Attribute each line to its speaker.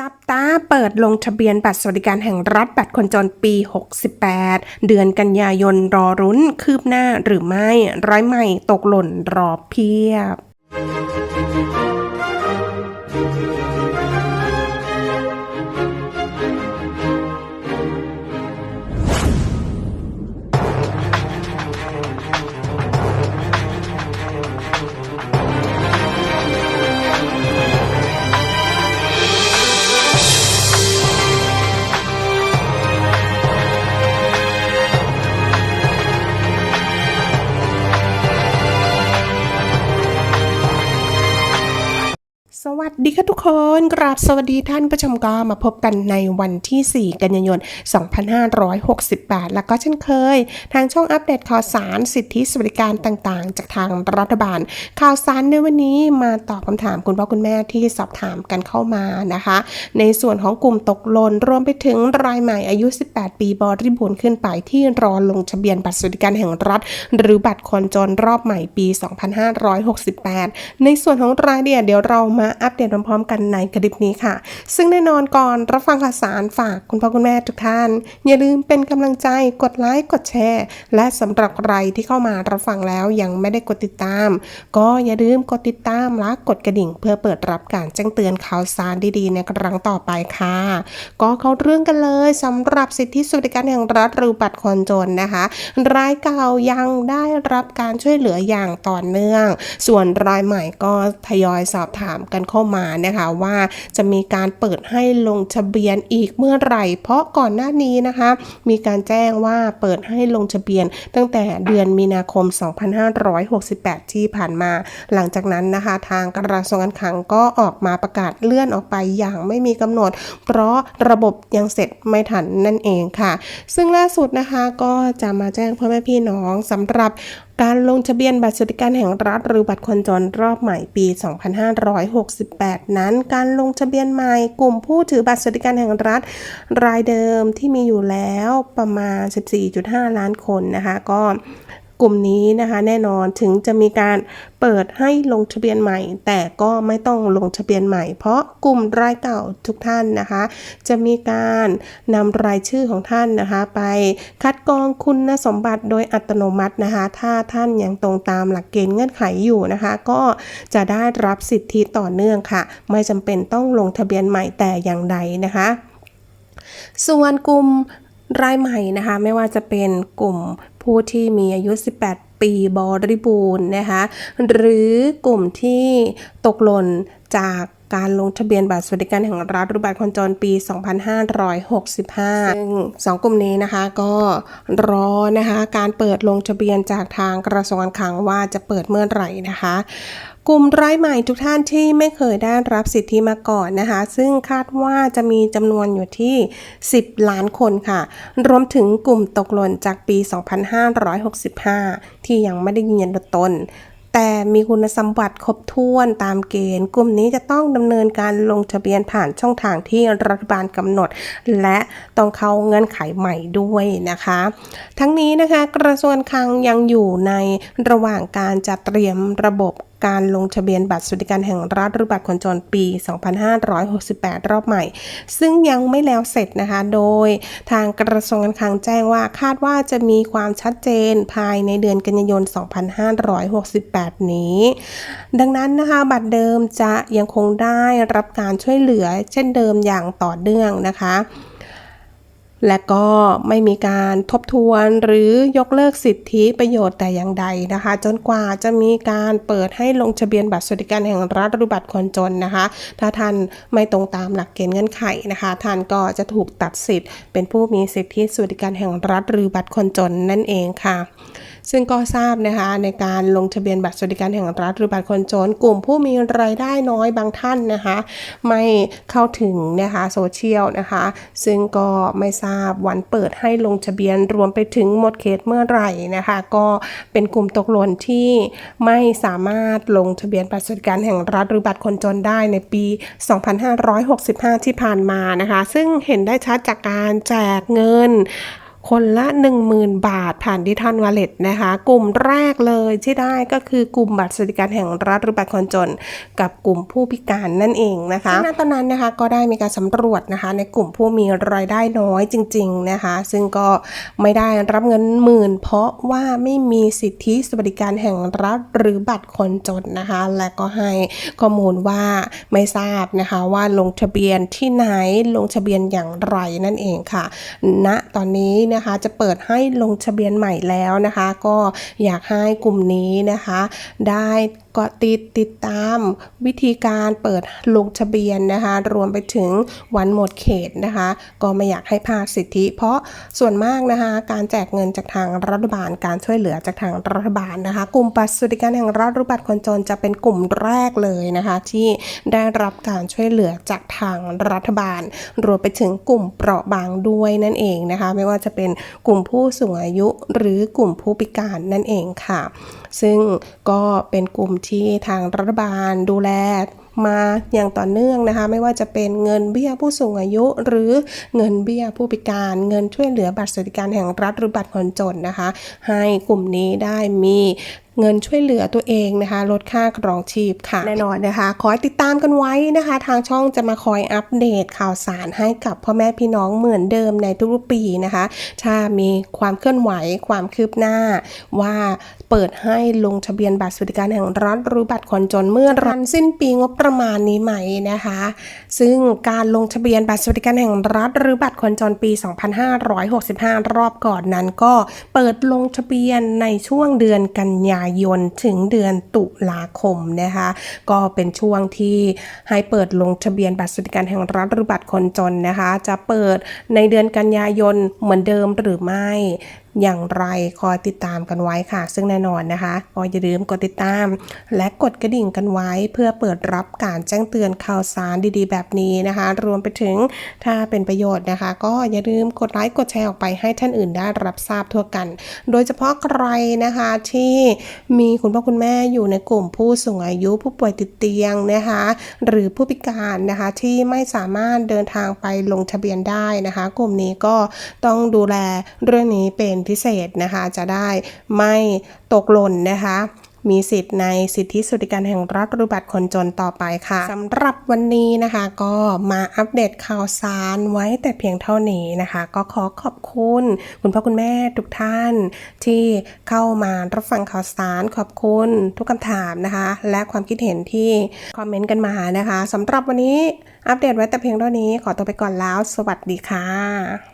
Speaker 1: จับตาเปิดลงทะเบียนบัตรสวัสดิการแห่งรัฐบัตรคนจนปี 68 เดือนกันยายนรอรุ้นคืบหน้าหรือไม่ ร้อยใหม่ตกหล่นรอเพียบ สดีค่ะทุกคน กราบสวัสดีท่านผู้ชมก็มาพบกันในวันที่ 4 กันยายน 2568 แล้วก็เช่นเคย ทางช่องอัปเดตข่าวสารสิทธิสวัสดิการต่างๆ จากทางรัฐบาล ข่าวสารในวันนี้มาตอบคำถามคุณพ่อคุณแม่ที่สอบถามกันเข้ามานะคะ ในส่วนของกลุ่มตกหล่นรวมไปถึงรายใหม่อายุ 18 ปีบริบูรณ์ขึ้นไปที่รอลงทะเบียนบัตรสวัสดิการแห่งรัฐ หรือบัตรคนจนรอบใหม่ปี 2568 ในส่วนของรายเอียเดี๋ยวเรามาอัปเดตพร้อมๆ กันในคลิปนี้ค่ะ ซึ่งแน่นอนก่อนรับฟังข่าวสารฝากคุณพ่อคุณแม่ทุกท่าน อย่าลืมเป็นกำลังใจกดไลค์กดแชร์ และสำหรับใครที่เข้ามารับฟังแล้วยังไม่ได้กดติดตาม ก็อย่าลืมกดติดตามและกดกระดิ่ง เพื่อเปิดรับการแจ้งเตือนข่าวสารดีๆ ในครั้งต่อไปค่ะ ก็เข้าเรื่องกันเลยสำหรับสิทธิสวัสดิการแห่งรัฐหรือบัตรคนจนนะคะรายเก่ายังได้รับการช่วยเหลืออย่างต่อเนื่อง ส่วนรายใหม่ก็ทยอยสอบถามกันเข้ามานะคะว่าจะมีการเปิดให้ลงทะเบียนอีกเมื่อไหร่ เพราะก่อนหน้านี้นะคะ มีการแจ้งว่าเปิดให้ลงทะเบียน ตั้งแต่เดือนมีนาคม 2568 ที่ผ่านมา หลังจากนั้นนะคะ ทางกระทรวงการคลังก็ออกมาประกาศเลื่อนออกไปอย่างไม่มีกำหนด เพราะระบบยังเสร็จไม่ทันนั่นเองค่ะ ซึ่งล่าสุดนะคะก็จะมาแจ้งพ่อแม่พี่น้องสำหรับการลงทะเบียนบัตรสวัสดิการแห่งรัฐหรือบัตรคนจนรอบใหม่ปี 2568 นั้น การลงทะเบียนใหม่กลุ่มผู้ถือบัตรสวัสดิการแห่งรัฐ รายเดิมที่มีอยู่แล้วประมาณ 14.5 ล้านคนนะคะ ก็ กลุ่มนี้นะคะ แน่นอนถึงจะมีการเปิดให้ลงทะเบียนใหม่ แต่ก็ไม่ต้องลงทะเบียนใหม่ เพราะกลุ่มรายเก่าทุกท่านนะคะ จะมีการนำรายชื่อของท่านนะคะ ไปคัดกรองคุณสมบัติโดยอัตโนมัตินะคะ ถ้าท่านยังตรงตามหลักเกณฑ์เงื่อนไขอยู่นะคะ ก็จะได้รับสิทธิต่อเนื่องค่ะ ไม่จำเป็นต้องลงทะเบียนใหม่แต่อย่างใดนะคะส่วนกลุ่ม รายใหม่นะคะไม่ว่าจะเป็นกลุ่มผู้ที่มีอายุ 18 ปีบริบูรณ์นะคะหรือกลุ่มที่ตกหล่นจาก การลงทะเบียนบัตรสวัสดิการแห่งรัฐหรือบัตรคนจนปี 2565 ซึ่งสองกลุ่มนี้นะคะก็รอนะคะการเปิดลงทะเบียนจากทางกระทรวงการคลังว่าจะเปิดเมื่อไหร่นะคะกลุ่มรายใหม่ทุกท่านที่ไม่เคยได้รับสิทธิมาก่อนนะคะ ซึ่งคาดว่าจะมีจำนวนอยู่ที่ 10 ล้านคนค่ะ รวมถึงกลุ่มตกหล่นจากปี 2565 ที่ยังไม่ได้ยืนยันตัวตน แต่มีคุณสมบัติครบถ้วนตามเกณฑ์ กลุ่มนี้จะต้องดำเนินการลงทะเบียนผ่านช่องทางที่รัฐบาลกำหนด และต้องเข้าเงื่อนไขใหม่ด้วยนะคะ ทั้งนี้นะคะกระทรวงคลังยังอยู่ในระหว่างการจัดเตรียมระบบ การลงทะเบียนบัตรสวัสดิการแห่งรัฐหรือบัตรคนจนปี 2568 รอบใหม่ ซึ่งยังไม่แล้วเสร็จนะคะ โดยทางกระทรวงการคลังแจ้งว่าคาดว่าจะมีความชัดเจนภายในเดือนกันยายน 2568 นี้ ดังนั้นนะคะบัตรเดิมจะยังคงได้รับการช่วยเหลือ เช่นเดิมอย่างต่อเนื่องนะคะ และก็ไม่มีการทบทวนหรือยกเลิกสิทธิประโยชน์แต่อย่างใดนะคะ จนกว่าจะมีการเปิดให้ลงทะเบียนบัตรสวัสดิการแห่งรัฐหรือบัตรคนจนนะคะ ถ้าท่านไม่ตรงตามหลักเกณฑ์เงื่อนไขนะคะ ท่านก็จะถูกตัดสิทธิ์ เป็นผู้มีสิทธิสวัสดิการแห่งรัฐหรือบัตรคนจนนั่นเองค่ะ ซึ่งก็ทราบนะคะในการลงทะเบียนบัตรสวัสดิการแห่งรัฐหรือบัตรคนจน กลุ่มผู้มีรายได้น้อยบางท่านนะคะ ไม่เข้าถึงนะคะโซเชียลนะคะ ซึ่งก็ไม่ทราบวันเปิดให้ลงทะเบียนรวมไปถึงหมดเขตเมื่อไหร่นะคะ ก็เป็นกลุ่มตกหล่นที่ไม่สามารถลงทะเบียนบัตรสวัสดิการแห่งรัฐหรือบัตรคนจนได้ในปี 2565 ที่ผ่านมานะคะ ซึ่งเห็นได้ชัดจากการแจกเงิน คนละ 10,000 บาทผ่านดิทันวอลเล็ตนะคะ กลุ่มแรกเลยที่ได้ก็คือกลุ่มบัตรสวัสดิการแห่งรัฐหรือบัตรคนจน กับกลุ่มผู้พิการนั่นเองนะคะณตอนนั้นนะคะก็ได้มีการสำรวจนะคะ ในกลุ่มผู้มีรายได้น้อยจริง ๆนะคะ ซึ่งก็ไม่ได้รับเงินหมื่น เพราะว่าไม่มีสิทธิสวัสดิการแห่งรัฐหรือบัตรคนจนนะคะ และก็ให้ข้อมูลว่าไม่ทราบนะคะว่าลงทะเบียนที่ไหนลงทะเบียนอย่างไรนั่นเองค่ะณตอนนี้นะคะ จะเปิดให้ลงทะเบียนใหม่แล้วนะคะ ก็อยากให้กลุ่มนี้นะคะ ได้เกาะติดติดตามวิธีการเปิดลงทะเบียนนะคะ รวมไปถึงวันหมดเขตนะคะ ก็ไม่อยากให้พลาดสิทธิ เพราะส่วนมากนะคะ การแจกเงินจากทางรัฐบาล การช่วยเหลือจากทางรัฐบาลนะคะ กลุ่มบัตรสวัสดิการแห่งรัฐรือบัตรคนจนจะเป็นกลุ่มแรกเลยนะคะ ที่ได้รับการช่วยเหลือจากทางรัฐบาล รวมไปถึงกลุ่มเปราะบางด้วยนั่นเองนะคะ ไม่ว่าจะเป็นกลุ่มผู้สูงอายุหรือกลุ่มผู้พิการนั่นเองค่ะ ซึ่งก็เป็นกลุ่มที่ทางรัฐบาลดูแล มาอย่างต่อเนื่องนะคะ ไม่ว่าจะเป็นเงินเบี้ยผู้สูงอายุ หรือเงินเบี้ยผู้พิการ เงินช่วยเหลือบัตรสวัสดิการแห่งรัฐหรือบัตรคนจนนะคะ ให้กลุ่มนี้ได้มีเงินช่วยเหลือตัวเองนะคะ ลดค่าครองชีพค่ะ แน่นอนนะคะ ขอติดตามกันไว้นะคะ ทางช่องจะมาคอยอัปเดตข่าวสารให้กับพ่อแม่พี่น้องเหมือนเดิมในทุกๆปีนะคะ ถ้ามีความเคลื่อนไหวความคืบหน้า ว่าเปิดให้ลงทะเบียนบัตรสวัสดิการแห่งรัฐหรือบัตรคนจนเมื่อรันสิ้นปีงบประมาณนี้ไหมนะคะ ซึ่งการลงทะเบียนบัตรสวัสดิการแห่งรัฐ หรือบัตรคนจนปี 2565 รอบก่อนนั้นก็เปิดลงทะเบียนในช่วงเดือนกันยายนถึงเดือนตุลาคมนะคะ ก็เป็นช่วงที่ให้เปิดลงทะเบียนบัตรสวัสดิการแห่งรัฐหรือบัตรคนจนนะคะ จะเปิดในเดือนกันยายนเหมือนเดิมหรือไม่ อย่างไรคอยติดตามกันไว้ค่ะ ซึ่งแน่นอนนะคะก็อย่าลืมกดติดตาม และกดกระดิ่งกันไว้ เพื่อเปิดรับการแจ้งเตือนข่าวสารดีๆ แบบนี้นะคะ รวมไปถึงถ้าเป็นประโยชน์นะคะ ก็อย่าลืมกดไลค์กดแชร์ออกไปให้ท่านอื่นได้รับทราบทั่วกัน โดยเฉพาะใครนะคะที่มีคุณพ่อคุณแม่อยู่ในกลุ่มผู้สูงอายุผู้ป่วยติดเตียงนะคะ หรือผู้พิการนะคะที่ไม่สามารถเดินทางไปลงทะเบียนได้นะคะ กลุ่มนี้ก็ต้องดูแลเรื่องนี้เป็นพิเศษนะคะ จะได้ไม่ตกหล่นนะคะมีสิทธิ์ในสิทธิสวัสดิการแห่งรัฐหรือบัตรคนจนต่อไปค่ะสำหรับวันนี้นะคะก็มาอัปเดตข่าวสารไว้แต่เพียงเท่านี้นะคะ ก็ขอขอบคุณ คุณพ่อคุณแม่ทุกท่าน ที่เข้ามารับฟังข่าวสารขอบคุณทุกคำถามนะคะ และความคิดเห็นที่คอมเมนต์กันมานะคะสำหรับวันนี้อัปเดตไว้แต่เพียงเท่านี้ขอตัวไปก่อนแล้ว สวัสดีค่ะ